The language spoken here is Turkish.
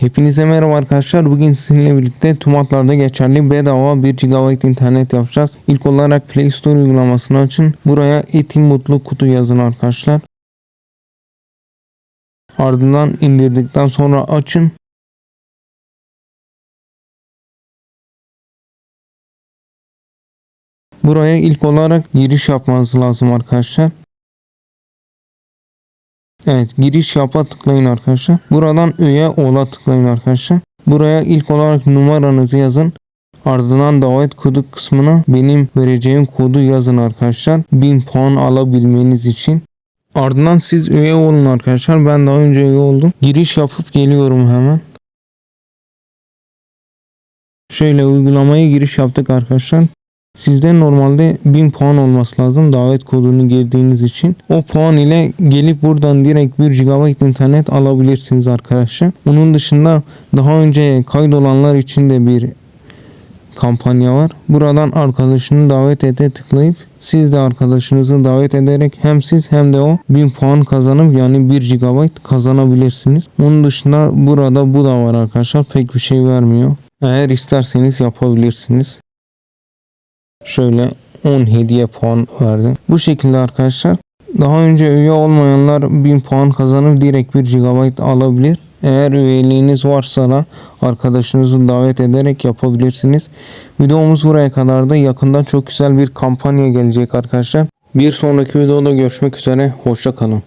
Hepinize merhaba arkadaşlar. Bugün sizinle birlikte Tumatlar'da geçerli bedava 1 GB internet yapacağız. İlk olarak Play Store uygulamasını açın. Buraya Etim Mutlu Kutu yazın arkadaşlar. Ardından indirdikten sonra açın. Buraya ilk olarak giriş yapmanız lazım arkadaşlar. Evet giriş yapa tıklayın arkadaşlar. Buradan üye ola tıklayın arkadaşlar. Buraya ilk olarak numaranızı yazın. Ardından davet kodu kısmına benim vereceğim kodu yazın arkadaşlar. 1000 puan alabilmeniz için. Ardından siz üye olun arkadaşlar. Ben daha önce üye oldum. Giriş yapıp geliyorum hemen. Şöyle uygulamaya giriş yaptık arkadaşlar. Sizde normalde 1000 puan olması lazım davet kodunu girdiğiniz için. O puan ile gelip buradan direkt 1 GB internet alabilirsiniz arkadaşlar. Onun dışında daha önce kaydolanlar için de bir kampanya var. Buradan arkadaşını davet ete tıklayıp siz de arkadaşınızı davet ederek hem siz hem de o 1000 puan kazanıp yani 1 GB kazanabilirsiniz. Onun dışında burada bu da var arkadaşlar. Pek bir şey vermiyor. Eğer isterseniz yapabilirsiniz. Şöyle 10 hediye puan verdi. Bu şekilde arkadaşlar. Daha önce üye olmayanlar 1000 puan kazanıp direkt 1 GB alabilir. Eğer üyeliğiniz varsa da arkadaşınızı davet ederek yapabilirsiniz. Videomuz buraya kadar da yakında çok güzel bir kampanya gelecek arkadaşlar. Bir sonraki videoda görüşmek üzere. Hoşça kalın.